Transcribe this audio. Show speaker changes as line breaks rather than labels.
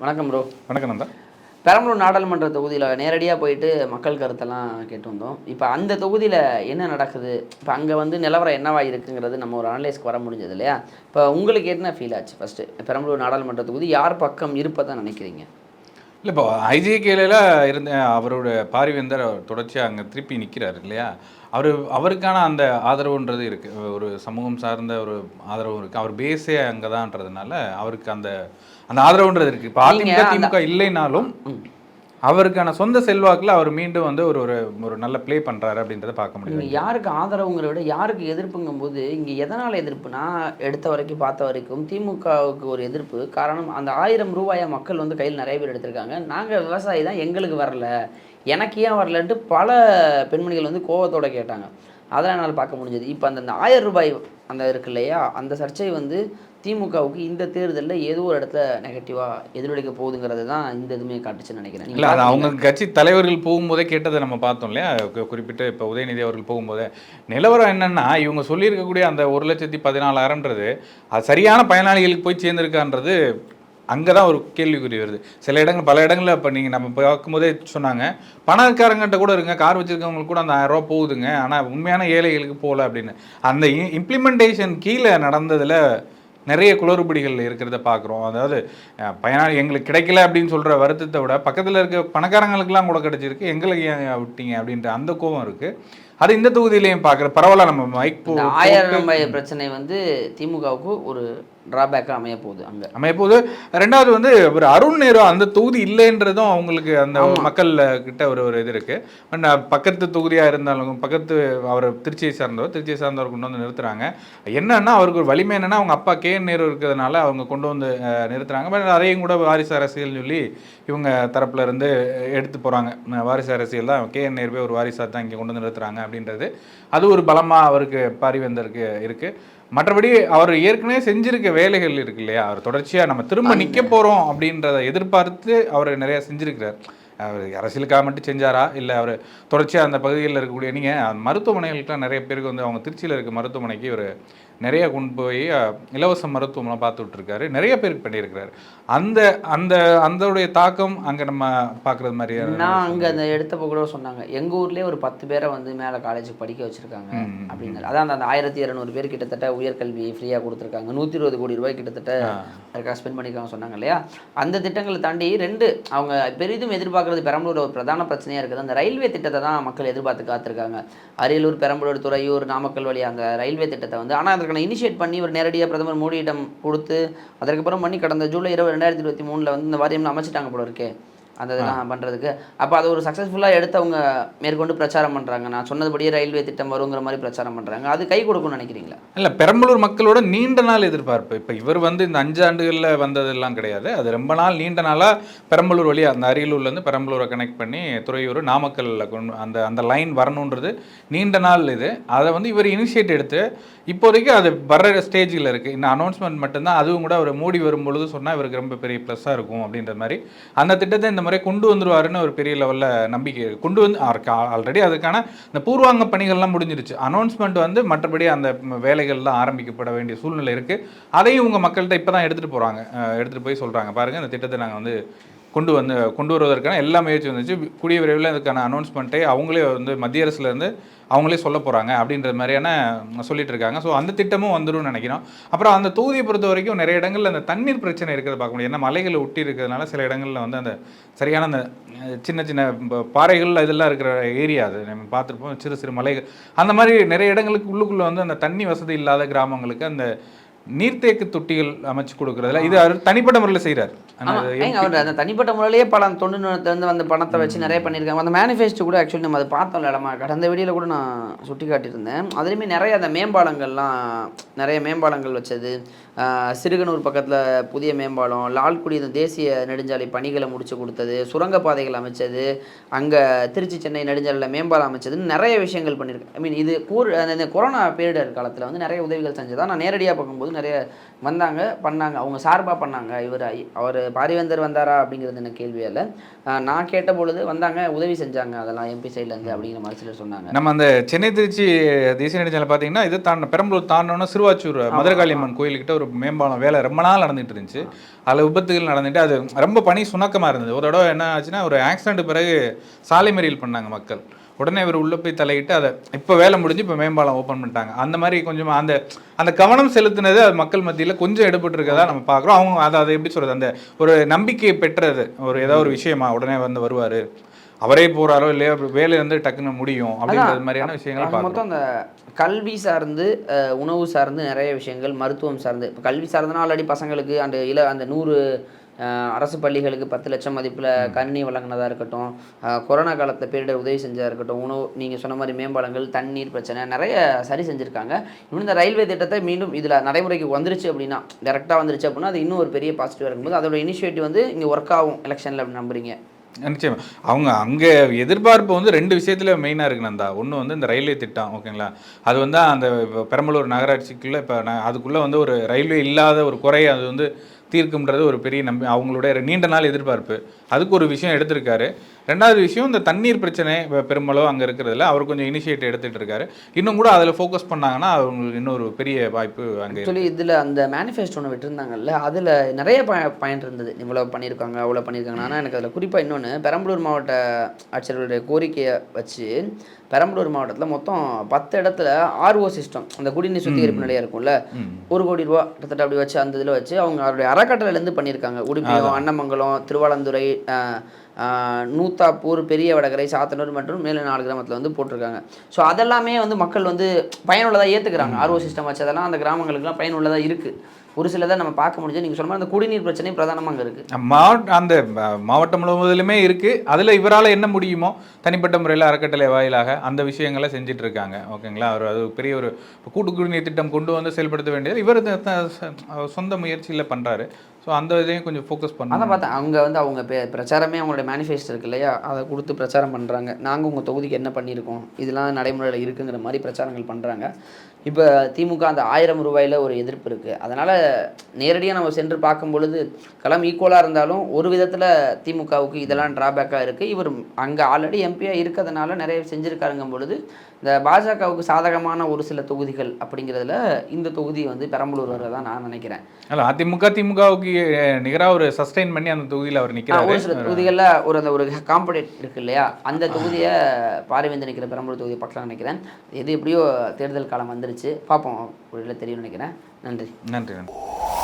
வணக்கம் ப்ரோ
வணக்கம் நந்தா
பெரம்பலூர் நாடாளுமன்ற தொகுதியில் நேரடியாக போயிட்டு மக்கள் கருத்தெல்லாம் கேட்டு வந்தோம். இப்போ அந்த தொகுதியில் என்ன நடக்குது? இப்போ அங்கே வந்து நிலவரம் என்னவா இருக்குங்கிறது நம்ம ஒரு அனலைஸ்க்கு வர முடிஞ்சது இல்லையா? இப்போ உங்களுக்கு என்ன ஃபீல் ஆச்சு ஃபஸ்ட்டு பெரம்பலூர் நாடாளுமன்ற தொகுதி யார் பக்கம் இருப்பதான் நினைக்கிறீங்க?
இல்லை இப்போ ஐஜிகேல இருந்த அவரோட பாரிவேந்தர் தொடர்ச்சியாக அங்கே திருப்பி நிற்கிறாரு இல்லையா? அவர் அவருக்கான அந்த ஆதரவுன்றது இருக்குது ஒரு சமூகம் சார்ந்த ஒரு ஆதரவு இருக்குது அவர் பேஸே அங்கே தான்றதுனால அவருக்கு அந்த அந்த ஆதரவுன்றது இருக்குது இப்போ அதிமுக திமுக இல்லைனாலும் அவருக்கான சொந்த செல்வாக்கில் அவர் மீண்டும் வந்து ஒரு ஒரு ஒரு நல்ல ப்ளே பண்ணுறாரு அப்படின்றத பார்க்க முடியும்
யாருக்கு ஆதரவுங்கிற விட யாருக்கு எதிர்ப்புங்கும் போது இங்கே எதனால் எதிர்ப்புனா எடுத்த வரைக்கும் பார்த்த வரைக்கும் திமுகவுக்கு ஒரு எதிர்ப்பு. காரணம் அந்த ஆயிரம் ரூபாயை மக்கள் வந்து கையில் நிறைய பேர் எடுத்திருக்காங்க. நாங்கள் விவசாயி தான் எங்களுக்கு வரல. எனக்கு ஏன் வரலன்ட்டு பல பெண்மணிகள் வந்து கோவத்தோடு கேட்டாங்க. அதெல்லாம் என்னால் பார்க்க முடிஞ்சது. இப்போ அந்த ஆயிரம் ரூபாய் அந்த இருக்கு இல்லையா? அந்த சர்ச்சை வந்து திமுகவுக்கு இந்த தேர்தலில் ஏதோ ஒரு இடத்துல நெகட்டிவாக எதிரொலிக்க போகுதுங்கிறது தான் இந்த இதுவுமே காட்டுச்சுன்னு நினைக்கிறேன்.
இல்லை அது? அவங்க கட்சி தலைவர்கள் போகும்போதே கேட்டதை நம்ம பார்த்தோம் இல்லையா? குறிப்பிட்டு இப்போ உதயநிதி அவர்கள் போகும்போதே. நிலவரம் என்னன்னா இவங்க சொல்லியிருக்கக்கூடிய அந்த ஒரு லட்சத்தி பதினாலாயிரம்ன்றது அது சரியான பயனாளிகளுக்கு போய் சேர்ந்துருக்கான்றது அங்கே தான் ஒரு கேள்விக்குறி வருது. சில இடங்கள் பல இடங்களில் இப்போ நீங்கள் நம்ம பார்க்கும்போதே சொன்னாங்க. பணக்காரங்கிட்ட கூட இருங்க. கார் வச்சிருக்கவங்களுக்கு கூட அந்த ஆயிரம் ரூபா போகுதுங்க. ஆனால் உண்மையான ஏழைகளுக்கு போகல அப்படின்னு. அந்த இம்ப்ளிமெண்டேஷன் கீழே நடந்ததில் நிறைய குளறுபடிகள் இருக்கிறத பார்க்குறோம். அதாவது பயனாளி எங்களுக்கு கிடைக்கல அப்படின்னு சொல்கிற வருத்தத்தை விட பக்கத்தில் இருக்க பணக்காரங்களுக்கெல்லாம் கூட கிடைச்சிருக்கு. எங்களுக்கு ஏன் விட்டீங்க அப்படின்ற அந்த கோபம் இருக்குது அது இந்த தொகுதியிலையும் பார்க்குற பரவாயில்ல நம்ம மைக்
ஆயிரம் பிரச்சனை வந்து திமுகவுக்கு ஒரு டிராபேக்காக அமைய போகுது அங்கே.
நம்ம இப்போது ரெண்டாவது வந்து ஒரு அருண் நேரு அந்த தொகுதி இல்லைன்றதும் அவங்களுக்கு அந்த. மக்கள் கிட்ட ஒரு ஒரு இது இருக்கு. பட் பக்கத்து தொகுதியா இருந்தாலும் பக்கத்து அவர் திருச்சியை சார்ந்தவர் திருச்சியை சார்ந்தவர் கொண்டு வந்து நிறுத்துறாங்க. என்னன்னா அவருக்கு ஒரு வலிமை என்னன்னா அவங்க அப்பா கே. நேரு இருக்கிறதுனால அவங்க கொண்டு வந்து நிறுத்துறாங்க. பட் அதையும் கூட வாரிசு அரசியல் சொல்லி இவங்க தரப்புல இருந்து எடுத்து போறாங்க. அஹ், வாரிசு அரசியல் தான். கே. நேருவே ஒரு வாரிசாக தான் இங்கே கொண்டு வந்து நிறுத்துறாங்க அப்படின்றது. அது ஒரு பலமா அவருக்கு பாரிவேந்தருக்கு இருக்கு. மற்றபடி அவர் ஏற்கனவே செஞ்சிருக்க வேலைகள் இருக்கு இல்லையா? அவர் தொடர்ச்சியாக நம்ம திரும்ப நிற்க போகிறோம் அப்படின்றத எதிர்பார்த்து அவர் நிறைய செஞ்சிருக்கிறார். அவர் அரசியலுக்காக மட்டும் செஞ்சாரா? இல்லை அவர் தொடர்ச்சியாக அந்த பகுதிகளில் இருக்கக்கூடிய நீங்கள் மருத்துவமனைகளுக்குலாம் நிறைய பேருக்கு வந்து அவங்க திருச்சியில் இருக்க மருத்துவமனைக்கு இவர் நிறைய கொண்டு போய் இலவச மருத்துவம்லாம் பார்த்து விட்டுருக்காரு. நிறைய பேருக்கு பண்ணியிருக்கிறாரு. அந்த அந்த அந்தோடைய தாக்கம் அங்கே நம்ம பார்க்குறது மாதிரி
நான் அங்கே அந்த எடுத்தப்போ கூட சொன்னாங்க. எங்கள் ஊர்லேயே ஒரு பத்து பேரை வந்து மேலே காலேஜுக்கு படிக்க வச்சுருக்காங்க அப்படின்னு அதான் அந்த- ஆயிரத்தி இரநூறு பேர் கிட்டத்தட்ட உயர்கல்வி ஃப்ரீயாக கொடுத்துருக்காங்க. நூற்றி இருபது கோடி ரூபாய் கிட்டத்தட்ட அதுக்காக ஸ்பெண்ட் பண்ணிருக்காங்க சொன்னாங்க இல்லையா? அந்த திட்டங்களை தாண்டி ரெண்டு அவங்க பெரிதும் எதிர்பார்க்கறது பெரம்பலூர் ஒரு பிரதான பிரச்சனையாக இருக்குது. அந்த ரயில்வே திட்டத்தை தான் மக்கள் எதிர்பார்த்து காத்திருக்காங்க. அரியலூர் பெரம்பலூர் துறையூர் நாமக்கல் வழி அந்த ரயில்வே திட்டத்தை வந்து ஆனால் அதற்கான இனிஷியேட் பண்ணி ஒரு நேரடியாக பிரதமர் மோடியிடம் கொடுத்து அதற்கப்புறம் பண்ணி கடந்த ஜூலை இருபது ரெண்டாயிரத்தி இருபத்தி மூணில் வந்து இந்த வாரியம் அமைச்சிட்டாங்க போல இருக்கே. அந்த இதெல்லாம் பண்ணுறதுக்கு அப்போ அது ஒரு சக்ஸஸ்ஃபுல்லாக எடுத்து அவங்க மேற்கொண்டு பிரச்சாரம் பண்ணுறாங்க நான் சொன்னதுபடியே ரயில்வே திட்டம் வருங்கிற மாதிரி பிரச்சாரம் பண்ணுறாங்க அது கை கொடுக்கும்னு நினைக்கிறீங்களா?
இல்லை பெரம்பலூர் மக்களோட நீண்ட நாள் எதிர்பார்ப்பு. இப்போ இவர் வந்து இந்த அஞ்சு ஆண்டுகளில் வந்ததெல்லாம் கிடையாது. அது ரொம்ப நாள் நீண்ட நாளாக பெரம்பலூர் வழியா அந்த அரியலூர்லேருந்து பெரம்பலூரை கனெக்ட் பண்ணி துறையூர் நாமக்கல்ல கொண்டு அந்த அந்த லைன் வரணுன்றது நீண்ட நாள் இது. அதை வந்து இவர் இனிஷியேட் எடுத்து இப்போதைக்கு அது வர்ற ஸ்டேஜில் இருக்குது இந்த அனௌன்ஸ்மெண்ட் மட்டும்தான். அதுவும் கூட அவர் மோடி வரும்பொழுது சொன்னால் இவருக்கு ரொம்ப பெரிய ப்ளஸ்ஸாக இருக்கும் அப்படின்ற மாதிரி அந்த திட்டத்தை இந்த முறை கொண்டு வந்துருவாருன்னு ஒரு பெரிய லெவலில் நம்பிக்கை கொண்டு வந்து ஆல்ரெடி அதுக்கான இந்த பூர்வாங்க பணிகள்லாம் முடிஞ்சிருச்சு. அனௌன்ஸ்மெண்ட் வந்து மற்றபடி அந்த வேலைகள்லாம் ஆரம்பிக்கப்பட வேண்டிய சூழ்நிலை இருக்குது அதையும் உங்கள் மக்கள்கிட்ட இப்போ தான் எடுத்துகிட்டு போகிறாங்க எடுத்துகிட்டு போய் சொல்கிறாங்க பாருங்கள் இந்த திட்டத்தை நாங்கள் வந்து கொண்டு வந்து கொண்டு வருவதற்கான எல்லா முயற்சி வந்துச்சு. கூடிய விரைவில் இதுக்கான அனௌன்ஸ்மெண்ட்டை அவங்களே வந்து மத்திய அரசுலேருந்து அவங்களே சொல்ல போகிறாங்க அப்படின்ற மாதிரியான சொல்லிட்டு இருக்காங்க. ஸோ அந்த திட்டமும் வந்துடும் நினைக்கிறோம். அப்புறம் அந்த தொகுதியை பொறுத்த வரைக்கும் நிறைய இடங்களில் அந்த தண்ணீர் பிரச்சனை இருக்கிறத பார்க்க முடியும். ஏன்னா மலைகளை ஒட்டி இருக்கிறதுனால சில இடங்களில் வந்து அந்த சரியான அந்த சின்ன சின்ன ப- பாறைகள் இதெல்லாம் இருக்கிற ஏரியா அது. நம்ம பார்த்துருப்போம் சிறு சிறு மலைகள். அந்த மாதிரி நிறைய இடங்களுக்கு உள்ளுக்குள்ளே வந்து அந்த தண்ணி வசதி இல்லாத கிராமங்களுக்கு அந்த நீர்த்தேக்கு தொட்டிகள் அமைச்சு கொடுக்குறதுல இது அவர் தனிப்பட்ட முறையில் செய்கிறார்
அவர் அந்த தனிப்பட்ட முறையிலேயே பல தொண்டு நிறுவனத்திலேருந்து வந்த பணத்தை வச்சு நிறைய பண்ணியிருக்காங்க. அந்த மேனிஃபெஸ்டோ கூட ஆக்சுவலி நம்ம அதை பார்த்தோம்ல இடமா கடந்த வீடியோவில் கூட நான் சுட்டி காட்டியிருந்தேன். அதுலேயுமே நிறைய அந்த மேம்பாலங்கள்லாம் நிறைய மேம்பாலங்கள் வச்சது. சிறுகனூர் பக்கத்தில் புதிய மேம்பாலம் லால்குடி இந்த தேசிய நெடுஞ்சாலை பணிகளை முடிச்சு கொடுத்தது சுரங்கப்பாதைகள் அமைச்சது அங்கே திருச்சி சென்னை நெடுஞ்சாலையில் மேம்பாலம் அமைச்சதுன்னு நிறைய விஷயங்கள் பண்ணியிருக்கேன். ஐ மீன் இது கூர் அந்த கொரோனா பீரியட் காலத்தில் வந்து நிறைய உதவிகள் செஞ்சதா நான் நேரடியாக பார்க்கும்போது நிறைய வந்தாங்க பண்ணாங்க. அவங்க சார்பாக பண்ணாங்க. இவர் அவர் பாரிவேந்தர் வந்தாரா அப்படிங்கிறது எனக்கு கேள்வி இல்லை நான் கேட்ட பொழுது வந்தாங்க உதவி செஞ்சாங்க. அதெல்லாம் எம்பி சைட்லேருந்து அப்படிங்கிற மாதிரி சிலர் சொன்னாங்க.
நம்ம அந்த சென்னை திருச்சி தேசிய நெடுஞ்சாலை பார்த்தீங்கன்னா இது தாண்ட பெரம்பலூர் தாண்டோன்னா சிறுவாச்சூர் மதுரகாளி அம்மன் கோயில்கிட்ட ஒரு மேம்பாலம் வேலை ரொம்ப நாள் நடந்துட்டு இருந்துச்சு அதில் விபத்துகள் நடந்துட்டு அது ரொம்ப பனி சுணக்கமாக இருந்தது. ஒரு தடவை என்ன ஆச்சுன்னா ஒரு ஆக்சிடென்ட் பிறகு சாலை மறியல் பண்ணாங்க மக்கள். உடனே இவர் உள்ள போய் தலையிட்டு அதை இப்போ வேலை முடிஞ்சு இப்போ மேம்பாலம் ஓப்பன் பண்ணிட்டாங்க. அந்த மாதிரி கொஞ்சம் அந்த அந்த கவனம் செலுத்தினது அது மக்கள் மத்தியில் கொஞ்சம் எடுபட்டு இருக்கதா நம்ம பார்க்குறோம். அவங்க அதை அதை எப்படி சொல்கிறது அந்த ஒரு நம்பிக்கையை பெற்றது ஒரு ஏதாவது ஒரு விஷயமா உடனே வந்து வருவார். அவரே போறாரோ இல்லையோ வேலை வந்து டக்குன்னு முடியும் அப்படின்றது மாதிரியான விஷயங்களை
மொத்தம் அந்த கல்வி சார்ந்து அஹ், உணவு சார்ந்து நிறைய விஷயங்கள் மருத்துவம் சார்ந்து. இப்போ கல்வி சார்ந்துனா ஆல்ரெடி பசங்களுக்கு அந்த இல அந்த நூறு அரசு பள்ளிகளுக்கு பத்து லட்சம் மதிப்பில் கணினி வழங்கினதாக இருக்கட்டும் கொரோனா காலத்தில் பேரிடர் உதவி செஞ்சதாக இருக்கட்டும் உணவு நீங்கள் சொன்ன மாதிரி மேம்பாலங்கள் தண்ணீர் பிரச்சனை நிறைய சரி செஞ்சுருக்காங்க. இன்னும் இந்த ரயில்வே திட்டத்தை மீண்டும் இதில் நடைமுறைக்கு வந்துருச்சு அப்படின்னா டேரெக்டாக வந்துருச்சு அப்படின்னா அது இன்னும் ஒரு பெரிய பாசிட்டிவாக இருக்கும்போது அதோட இனிஷியேட்டிவ் வந்து இங்கே ஒர்க் ஆகும் எலெக்ஷனில் அப்படி நம்புறீங்க.
நிச்சயமா. அவங்க அங்கே எதிர்பார்ப்பு வந்து ரெண்டு விஷயத்துல மெயினாக இருக்கு நந்தா. ஒன்று வந்து இந்த ரயில்வே திட்டம் ஓகேங்களா? அது வந்து அந்த பெரம்பலூர் நகராட்சிக்குள்ள இப்போ அதுக்குள்ள வந்து ஒரு ரயில்வே இல்லாத ஒரு குறையை அது வந்து தீர்க்கும்ன்றது ஒரு பெரிய நம்பி அவங்களுடைய நீண்ட நாள் எதிர்பார்ப்பு. அதுக்கு ஒரு விஷயம் எடுத்திருக்காரு. ரெண்டாவது விஷயம் இந்த தண்ணீர் பிரச்சனை பெருமளவு அங்கே இருக்கிறதுல அவர் கொஞ்சம் இனிஷியேட் எடுத்துட்டு இருக்காரு. இன்னும் கூட அதில் ஃபோக்கஸ் பண்ணாங்கன்னா அவங்களுக்கு இன்னொரு பெரிய வாய்ப்பு அங்கே
ஆக்சுவலி இதில் அந்த மேனிஃபெஸ்டோ ஒன்று விட்டுருந்தாங்கல்ல அதில் நிறைய ப பயன் இருந்தது. இவ்வளோ பண்ணியிருக்காங்க அவ்வளோ பண்ணியிருக்காங்க ஆனால் எனக்கு அதில் குறிப்பாக இன்னொன்று பெரம்பலூர் மாவட்ட ஆட்சியர்களுடைய கோரிக்கையை வச்சு பெரம்பலூர் மாவட்டத்தில் மொத்தம் பத்து இடத்துல ஆர்ஓ சிஸ்டம் அந்த குடிநீர் சுத்திகரிப்பு நிலையம் இருக்கும்ல? ஒரு கோடி ரூபா கிட்டத்தட்ட அப்படி வச்சு அந்த இதில் வச்சு அவங்க அவருடைய அறக்கட்டளையிலேருந்து பண்ணியிருக்காங்க. உடுப்பியம் அன்னமங்கலம் திருவாலந்துறை நூத்தாப்பூர் பெரிய வடகரை சாத்தனூர் மற்றும் மேலும் நாலு கிராமத்தில் வந்து போட்டிருக்காங்க. ஸோ அதெல்லாமே வந்து மக்கள் வந்து பயனுள்ளதாக ஏற்றுக்கிறாங்க ஆர்ஓ சிஸ்டம் வச்சு அதெல்லாம் அந்த கிராமங்களுக்குலாம் பயனுள்ளதாக இருக்குது ஒரு சிலதை நம்ம பார்க்க முடிஞ்சு நீங்கள் சொன்ன மாதிரி அந்த குடிநீர் பிரச்சனை பிரதானமாக அங்கே இருக்குது
மாவட்ட அந்த மாவட்டம் முழுவதிலுமே இருக்குது அதில் இவரால் என்ன முடியுமோ தனிப்பட்ட முறையில் அறக்கட்டளை வாயிலாக அந்த விஷயங்களை செஞ்சுட்டு இருக்காங்க. ஓகேங்களா? அவர் அது பெரிய ஒரு கூட்டு குடிநீர் திட்டம் கொண்டு வந்து செயல்படுத்த வேண்டியது. இவர் சொந்த முயற்சியில் பண்ணுறாரு ஸோ அந்த இதையும் கொஞ்சம் ஃபோக்கஸ்
அதான்
பண்ண
பார்த்தேன். அவங்க வந்து அவங்க பிரச்சாரமே அவங்களோட மேனிஃபெஸ்டோ இருக்கு இல்லையா? அதை கொடுத்து பிரச்சாரம் பண்ணுறாங்க நாங்கள் உங்கள் தொகுதிக்கு என்ன பண்ணியிருக்கோம்? இதெல்லாம் நடைமுறையில் இருக்குங்கிற மாதிரி பிரச்சாரங்கள் பண்ணுறாங்க இப்போ திமுக அந்த ஆயிரம் ரூபாயில் ஒரு எதிர்ப்பு இருக்குது அதனால் நேரடியாக நம்ம சென்று பார்க்கும் பொழுது களம் ஈக்குவலாக இருந்தாலும் ஒரு விதத்தில் திமுகவுக்கு இதெல்லாம் ட்ராபேக்காக இருக்குது இவர் அங்கே ஆல்ரெடி எம்பியாக இருக்கிறதுனால நிறைய செஞ்சுருக்காருங்கும் பொழுது இந்த பாஜகவுக்கு சாதகமான ஒரு சில தொகுதிகள் அப்படிங்கிறதுல இந்த தொகுதி வந்து பெரம்பலூர் வரதான் நான் நினைக்கிறேன்.
அதிமுக திமுகவுக்கு நிகரா ஒரு சஸ்டைன் பண்ணி அந்த தொகுதியில் அவர்
ஆ, ஒரு சில தொகுதிகளில் ஒரு அந்த ஒரு காம்படேட் இருக்கு இல்லையா? அந்த தொகுதியை பாரிவேந்தர் நிற்கிற பெரம்பலூர் தொகுதியை பார்க்கலாம் நினைக்கிறேன். எது எப்படியோ தேர்தல் காலம் வந்துருச்சு. பார்ப்போம் ஒரு தெரியும் நினைக்கிறேன். நன்றி.
நன்றி நன்றி.